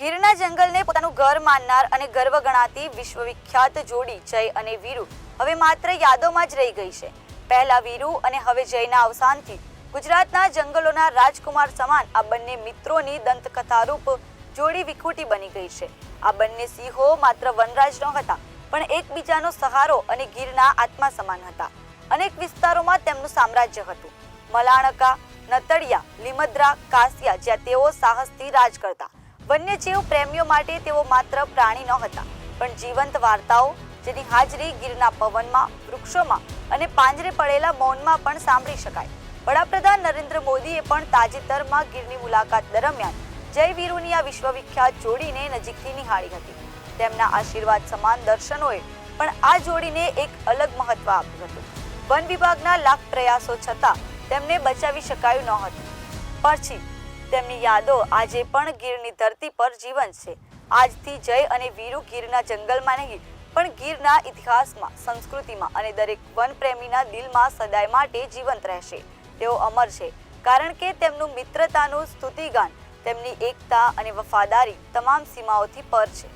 ગીરના જંગલને પોતાનું ઘર માનનાર અને ગર્વ ગણાતી વિશ્વવિખ્યાત જોડી જય અને વીરુ હવે માત્ર યાદોમાં જ રહી ગઈ છે. પહેલા વીરુ અને હવે જયના અવસાનથી ગુજરાતના જંગલોના રાજકુમાર સમાન આ બંને મિત્રોની દંતકથારૂપ જોડી વિખૂટી બની ગઈ છે. આ બંને સિંહો માત્ર વનરાજ ન હતા, પણ એકબીજાનો સહારો અને ગીરના આત્મા સમાન હતા. અનેક વિસ્તારોમાં તેમનું સામ્રાજ્ય હતું. મલાણકા, નતડિયા, લીમદ્રા, કાસિયા જ્યાં તેઓ સાહસથી રાજ કરતા વન્યજીવ પ્રેમીઓ માટે તેઓ માત્ર પ્રાણી ન હતા પણ જીવંત વાર્તાઓ, જેની હાજરી ગીરના પવનમાં, વૃક્ષોમાં અને પાંજરે પડેલા મૌનમાં પણ સાંભળી શકાય. વડાપ્રધાન નરેન્દ્ર મોદીએ પણ તાજેતરમાં ગીરની મુલાકાત દરમિયાન જય વીરુની આ વિશ્વવિખ્યાત જોડીને નજીકથી નિહાળી હતી. તેમના આશીર્વાદ સમાન દર્શનોએ પણ આ જોડીને એક અલગ મહત્વ આપ્યું હતું. વન વિભાગના લાખ પ્રયાસો છતાં તેમને બચાવી શકાયું ન હતું. પછી તેમની યાદો આજે પણ ગીરની ધરતી પર જીવંત છે. આજથી જય અને વીરુ ગીરના જંગલમાં નહીં, પણ ગીરના ઇતિહાસમાં, સંસ્કૃતિમાં અને દરેક વનપ્રેમીના દિલમાં સદાય માટે જીવંત રહેશે. તેઓ અમર છે, કારણ કે તેમનું મિત્રતાનું સ્તુતિગાન, તેમની એકતા અને વફાદારી તમામ સીમાઓથી પર છે.